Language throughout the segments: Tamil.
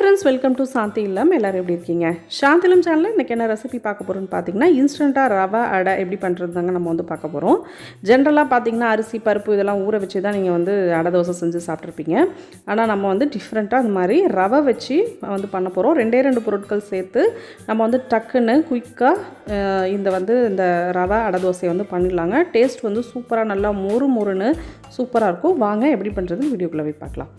ஃப்ரெண்ட்ஸ் வெல்கம் டு சாந்தி இல்லம் எல்லோரும் எப்படி இருக்கீங்க? சாந்திலம் சேனலில் இன்றைக்கி என்ன ரெசிபி பார்க்க போகிறோன்னு பார்த்தீங்கன்னா இன்ஸ்டண்ட்டாக ரவை அடை எப்படி பண்ணுறது தாங்க நம்ம வந்து பார்க்க போகிறோம் ஜென்ரலாக பார்த்தீங்கன்னா அரிசி பருப்பு இதெல்லாம் ஊற வச்சு தான் நீங்கள் வந்து அடை தோசை செஞ்சு சாப்பிட்ருப்பீங்க ஆனால் நம்ம வந்து டிஃப்ரெண்ட்டாக அது மாதிரி ரவை வச்சு வந்து பண்ண போகிறோம் ரெண்டே ரெண்டு பொருட்கள் சேர்த்து நம்ம வந்து டக்குன்னு குயிக்காக இந்த வந்து இந்த ரவை அடை தோசையை வந்து பண்ணிடலாங்க. டேஸ்ட் வந்து சூப்பராக நல்லா மொறு மொறுன்னு சூப்பராக இருக்கும். வாங்க எப்படி பண்ணுறதுன்னு வீடியோக்குள்ளே போய் பார்க்கலாம்.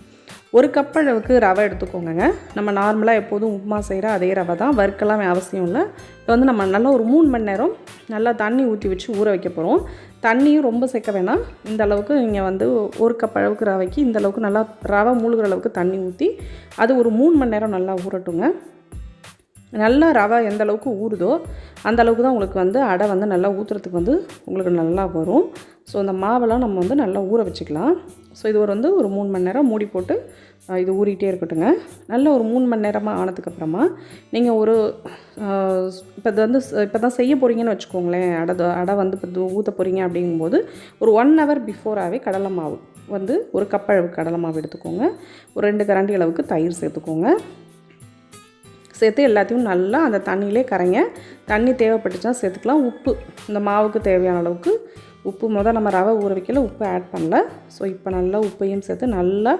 ஒரு கப் அளவுக்கு ரவை எடுத்துக்கோங்க நம்ம நார்மலாக எப்போதும் உப்புமா செய்கிற அதே ரவை தான். வறுக்கலாம் அவசியம் இல்லை. இப்போ வந்து நம்ம நல்லா ஒரு மூணு மணி நேரம் நல்லா தண்ணி ஊற்றி வச்சு ஊற வைக்க போகிறோம் தண்ணியும் ரொம்ப சேர்க்க வேணாம். இந்த அளவுக்கு நீங்கள் வந்து ஒரு கப் அளவுக்கு ரவைக்கு இந்த அளவுக்கு நல்லா ரவை மூழ்கிற அளவுக்கு தண்ணி ஊற்றி அது ஒரு மூணு மணி நேரம் நல்லா ஊறட்டுங்க. நல்லா ரவை எந்த அளவுக்கு ஊறுதோ அந்த அளவுக்கு தான் உங்களுக்கு வந்து அடை வந்து நல்லா ஊற்றுறதுக்கு வந்து உங்களுக்கு நல்லா வரும். ஸோ அந்த மாவெல்லாம் நம்ம வந்து நல்லா ஊற வச்சுக்கலாம். ஸோ இது ஒரு வந்து ஒரு மூணு மணி நேரம் மூடி போட்டு இது ஊறிகிட்டே இருக்கட்டுங்க நல்ல ஒரு மூணு மணி நேரமாக ஆனதுக்கப்புறமா நீங்கள் ஒரு இப்போ இது வந்து இப்போ தான் செய்ய போகிறீங்கன்னு வச்சுக்கோங்களேன். அடை அடை வந்து இப்போ ஊற்ற போகிறீங்க அப்படிங்கும்போது ஒரு ஒன் ஹவர் பிஃபோராகவே கடலை மாவு வந்து ஒரு கப் அளவு கடலை மாவு எடுத்துக்கோங்க. ஒரு ரெண்டு கரண்டி அளவுக்கு தயிர் சேர்த்துக்கோங்க. சேர்த்து எல்லாத்தையும் நல்லா அந்த தண்ணியிலே கரைங்க. தண்ணி தேவைப்பட்டுச்சுன்னா சேர்த்துக்கலாம். உப்பு இந்த மாவுக்கு தேவையான அளவுக்கு உப்பு மொதல் நம்ம ரவை ஊற வைக்கல உப்பு ஆட் பண்ணல. ஸோ இப்போ நல்லா உப்பையும் சேர்த்து நல்லா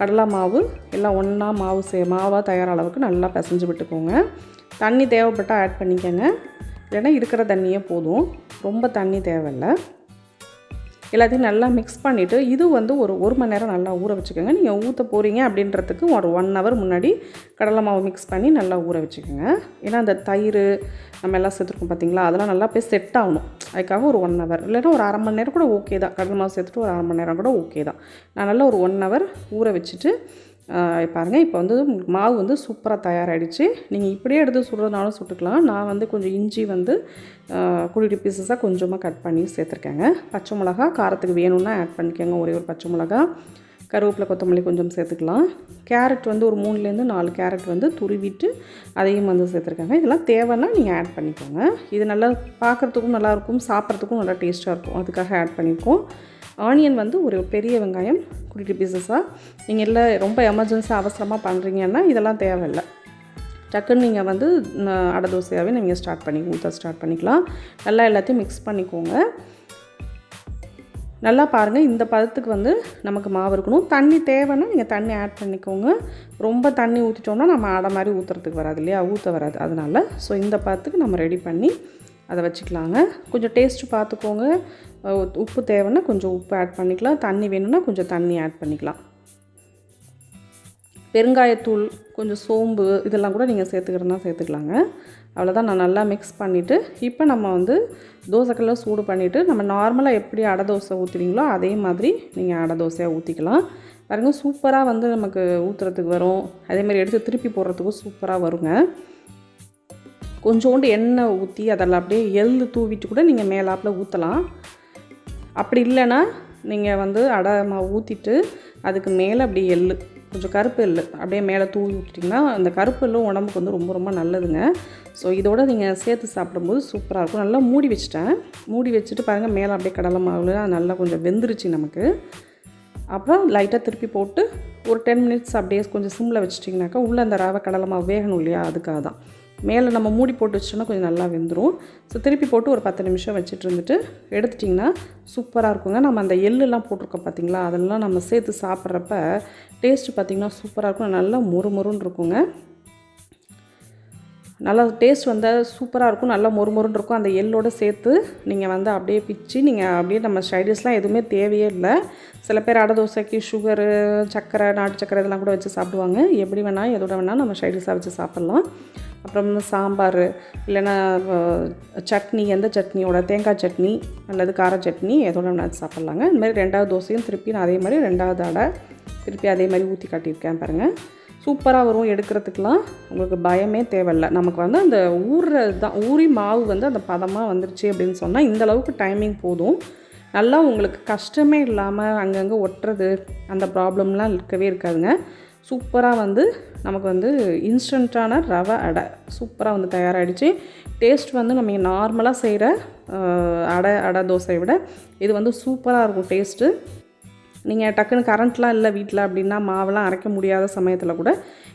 கடலை மாவு எல்லாம் ஒன்றா மாவு சே மாவாக தயார அளவுக்கு நல்லா பிசைஞ்சு விட்டுக்கோங்க. தண்ணி தேவைப்பட்டால் ஆட் பண்ணிக்கோங்க. இல்லைன்னா இருக்கிற தண்ணியே போதும். ரொம்ப தண்ணி தேவையில்லை. எல்லாத்தையும் நல்லா மிக்ஸ் பண்ணிவிட்டு இது வந்து ஒரு ஒரு மணி நேரம் நல்லா ஊற வச்சுக்கோங்க. நீங்கள் ஊற்ற போகிறீங்க அப்படின்றதுக்கு ஒரு ஒன் ஹவர் முன்னாடி கடலை மாவு மிக்ஸ் பண்ணி நல்லா ஊற வச்சுக்கோங்க. ஏன்னா அந்த தயிர் நம்ம எல்லாம் சேர்த்துருக்கோம் பார்த்தீங்களா அதெல்லாம் நல்லா போய் செட் ஆகணும். அதுக்காக ஒரு ஒன் ஹவர் இல்லைன்னா ஒரு அரை மணி நேரம் கூட ஓகே தான். கடலை மாவு சேர்த்துட்டு ஒரு அரை மணி நேரம் கூட ஓகே தான். நான் நல்லா ஒரு ஒன் ஹவர் ஊற வச்சுட்டு பாருங்கள் இப்போ வந்து மாவு வந்து சூப்பராக தயாராகிடுச்சு நீங்கள் இப்படியே எடுத்து சுடுறதுனாலும் சுட்டுக்கலாம். நான் வந்து கொஞ்சம் இஞ்சி வந்து குடிடி பீசஸாக கொஞ்சமாக கட் பண்ணி சேர்த்துருக்கேங்க. பச்சை மிளகா காரத்துக்கு வேணும்னா ஆட் பண்ணிக்கோங்க. ஒரே ஒரு பச்சை மிளகா. கருவேப்பிலை கொத்தமல்லி கொஞ்சம் சேர்த்துக்கலாம். கேரட் வந்து ஒரு மூணுலேருந்து நாலு கேரட் வந்து துருவிட்டு அதையும் வந்து சேர்த்துருக்காங்க. இதெல்லாம் தேவைன்னா நீங்கள் ஆட் பண்ணிக்கோங்க. இது நல்லா பார்க்குறதுக்கும் நல்லாயிருக்கும் சாப்பிட்றதுக்கும் நல்லா டேஸ்ட்டாக இருக்கும். அதுக்காக ஆட் பண்ணியிருக்கோம் ஆனியன் வந்து ஒரு பெரிய வெங்காயம் குட்டி பீசஸாக நீங்கள் இல்லை ரொம்ப எமர்ஜென்சி அவசரமாக பண்ணுறீங்கன்னா இதெல்லாம் தேவையில்லை. டக்குன்னு நீங்கள் வந்து அடை தோசையாகவே நீங்கள் ஸ்டார்ட் பண்ணி ஊற்ற ஸ்டார்ட் பண்ணிக்கலாம். நல்லா எல்லாத்தையும் மிக்ஸ் பண்ணிக்கோங்க. நல்லா பாருங்கள் இந்த பதத்துக்கு வந்து நமக்கு மாவு இருக்கணும். தண்ணி தேவைன்னா நீங்கள் தண்ணி ஆட் பண்ணிக்கோங்க. ரொம்ப தண்ணி ஊற்றிட்டோம்னா நம்ம அடை மாதிரி ஊற்றுறதுக்கு வராது இல்லையா? ஊற்ற வராது. அதனால் ஸோ இந்த பதத்துக்கு நம்ம ரெடி பண்ணி அதை வச்சுக்கலாங்க. கொஞ்சம் டேஸ்ட்டு பார்த்துக்கோங்க. உப்பு தேவைன்னா கொஞ்சம் உப்பு ஆட் பண்ணிக்கலாம். தண்ணி வேணும்னா கொஞ்சம் தண்ணி ஆட் பண்ணிக்கலாம். பெருங்காயத்தூள் கொஞ்சம் சோம்பு இதெல்லாம் கூட நீங்கள் சேர்த்துக்கிறதுனா சேர்த்துக்கலாங்க. அவ்வளோதான் நான் நல்லா மிக்ஸ் பண்ணிவிட்டு இப்போ நம்ம வந்து தோசைக்கல்ல சூடு பண்ணிவிட்டு நம்ம நார்மலாக எப்படி அடை தோசை ஊற்றுவீங்களோ அதே மாதிரி நீங்கள் அடை தோசையாக ஊற்றிக்கலாம் பாருங்கள் சூப்பராக வந்து நமக்கு ஊற்றுறதுக்கு வரும். அதேமாதிரி எடுத்து திருப்பி போடுறதுக்கும் சூப்பராக வருங்க. கொஞ்சோண்டு எண்ணெய் ஊற்றி அதில் அப்படியே எள்ளு தூவிட்டு கூட நீங்கள் மேலாப்பில் ஊற்றலாம் அப்படி இல்லைன்னா நீங்கள் வந்து அடை மாவு ஊற்றிட்டு அதுக்கு மேலே அப்படி எள் கொஞ்சம் கருப்பு எள் அப்படியே மேலே தூவி விட்டுட்டிங்கன்னா அந்த கருப்பு எள்ளும் உடம்புக்கு வந்து ரொம்ப ரொம்ப நல்லதுங்க. ஸோ இதோட நீங்கள் சேர்த்து சாப்பிடும்போது சூப்பராக இருக்கும். நல்லா மூடி வச்சுட்டேன். மூடி வச்சுட்டு பாருங்கள் மேலே அப்படியே கடலை மாவில் நல்லா கொஞ்சம் வெந்துருச்சு நமக்கு. அப்புறம் லைட்டாக திருப்பி போட்டு ஒரு டென் மினிட்ஸ் அப்படியே கொஞ்சம் சிம்மில் வச்சிட்டிங்கனாக்கா உள்ளே அந்த ரவை கடலை மாவு வேகணும் இல்லையா? அதுக்காக தான் மேலே நம்ம மூடி போட்டு வச்சிட்டோம்னா கொஞ்சம் நல்லா வெந்துடும் ஸோ திருப்பி போட்டு ஒரு பத்து நிமிஷம் வச்சுட்டு இருந்துட்டு எடுத்துட்டிங்கன்னா சூப்பராக இருக்குங்க. நம்ம அந்த எள்ளுலாம் போட்டிருக்கோம் பார்த்திங்களா அதெல்லாம் நம்ம சேர்த்து சாப்பிட்றப்ப டேஸ்ட்டு பார்த்திங்கன்னா சூப்பராக இருக்கும். நல்லா மொறு மொறுன்னு இருக்குங்க. நல்லா டேஸ்ட் வந்தால் சூப்பராக இருக்கும். நல்லா மொறு மொறுன்னு இருக்கும். அந்த எள்ளோடு சேர்த்து நீங்கள் வந்து அப்படியே பிச்சு நீங்கள் அப்படியே நம்ம ஸ்டைடிஷ்லாம் எதுவுமே தேவையே இல்லை. சில பேர் அடை தோசைக்கு சுகரு சக்கரை நாட்டு சக்கரை இதெல்லாம் கூட வச்சு சாப்பிடுவாங்க. எப்படி வேணால் எதோட வேணால் நம்ம ஸ்டைடிஷாக வச்சு சாப்பிட்லாம். அப்புறம் சாம்பார் இல்லைன்னா சட்னி எந்த சட்னியோட தேங்காய் சட்னி அல்லது கார சட்னி எதோட வேணால் சாப்பிட்லாங்க. இந்த மாதிரி ரெண்டாவது தோசையும் திருப்பி நான் அதே மாதிரி ரெண்டாவது அடை திருப்பி அதே மாதிரி ஊற்றி காட்டியிருக்கேன் பாருங்கள் சூப்பராக வரும் எடுக்கிறதுக்கெலாம் உங்களுக்கு பயமே தேவையில்லை. நமக்கு வந்து அந்த ஊறுறது தான் ஊறி மாவு வந்து அந்த பதமாக வந்துருச்சு அப்படின்னு சொன்னால் இந்த அளவுக்கு டைமிங் போதும். நல்லா உங்களுக்கு கஷ்டமே இல்லாமல் அங்கங்கே ஒட்டுறது அந்த ப்ராப்ளம்லாம் இருக்கவே இருக்காதுங்க. சூப்பராக வந்து நமக்கு வந்து இன்ஸ்டண்ட்டான ரவை அடை சூப்பராக வந்து தயாராகிடுச்சு டேஸ்ட் வந்து நம்ம நார்மலாக செய்கிற அடை அடை தோசையை விட இது வந்து சூப்பராக இருக்கும் டேஸ்ட்டு. நீங்கள் டக்குன்னு கரண்ட்லாம் இல்லை வீட்டில் அப்படின்னா மாவெல்லாம் அரைக்க முடியாத சமயத்தில் கூட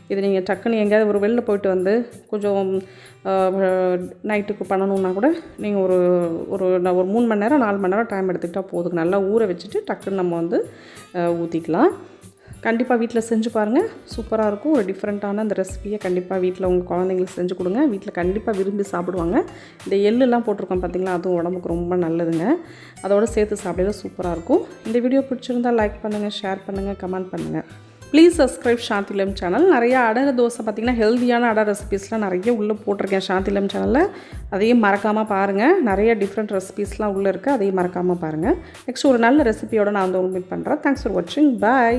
இது நீங்கள் டக்குன்னு எங்கேயாவது ஒரு வெளில போயிட்டு வந்து கொஞ்சம் நைட்டுக்கு பண்ணணுன்னா கூட நீங்கள் ஒரு ஒரு ஒரு மூணு மணி நேரம் நாலு மணி நேரம் டைம் எடுத்துக்கிட்டால் போதும். நல்லா ஊற வச்சுட்டு டக்குன்னு நம்ம வந்து ஊற்றிக்கலாம் கண்டிப்பாக வீட்டில் செஞ்சு பாருங்கள் சூப்பராக இருக்கும். ஒரு டிஃப்ரெண்ட்டான அந்த ரெசிபியை கண்டிப்பாக வீட்டில் உங்கள் குழந்தைங்களுக்கு செஞ்சு கொடுங்க. வீட்டில் கண்டிப்பாக விரும்பி சாப்பிடுவாங்க. இந்த எள்ளுலாம் போட்டிருக்கோம் பார்த்தீங்களா அதுவும் உடம்புக்கு ரொம்ப நல்லதுங்க. அதோட சேர்த்து சாப்பிடல சூப்பராக இருக்கும். இந்த வீடியோ பிடிச்சிருந்தா லைக் பண்ணுங்கள் ஷேர் பண்ணுங்கள் கமெண்ட் பண்ணுங்கள் ப்ளீஸ் சப்ஸ்கிரைப் சாந்திலம் சேனல் நிறைய அடை தோசை பார்த்திங்கன்னா ஹெல்தியான அடை ரெசிபீஸ்லாம் நிறைய உள்ளே போட்டிருக்கேன் சாந்திலம் சேனலில் அதையும் மறக்காமல் பாருங்கள் நிறைய டிஃப்ரெண்ட் ரெசிபீஸ்லாம் உள்ளே இருக்குது அதையும் மறக்காமல் பாருங்கள் நெக்ஸ்ட் ஒரு நல்ல ரெசிபியோட நான் வந்து உங்களுக்கு பண்ணுறேன் தேங்க்ஸ் ஃபார் வாட்சிங் பாய்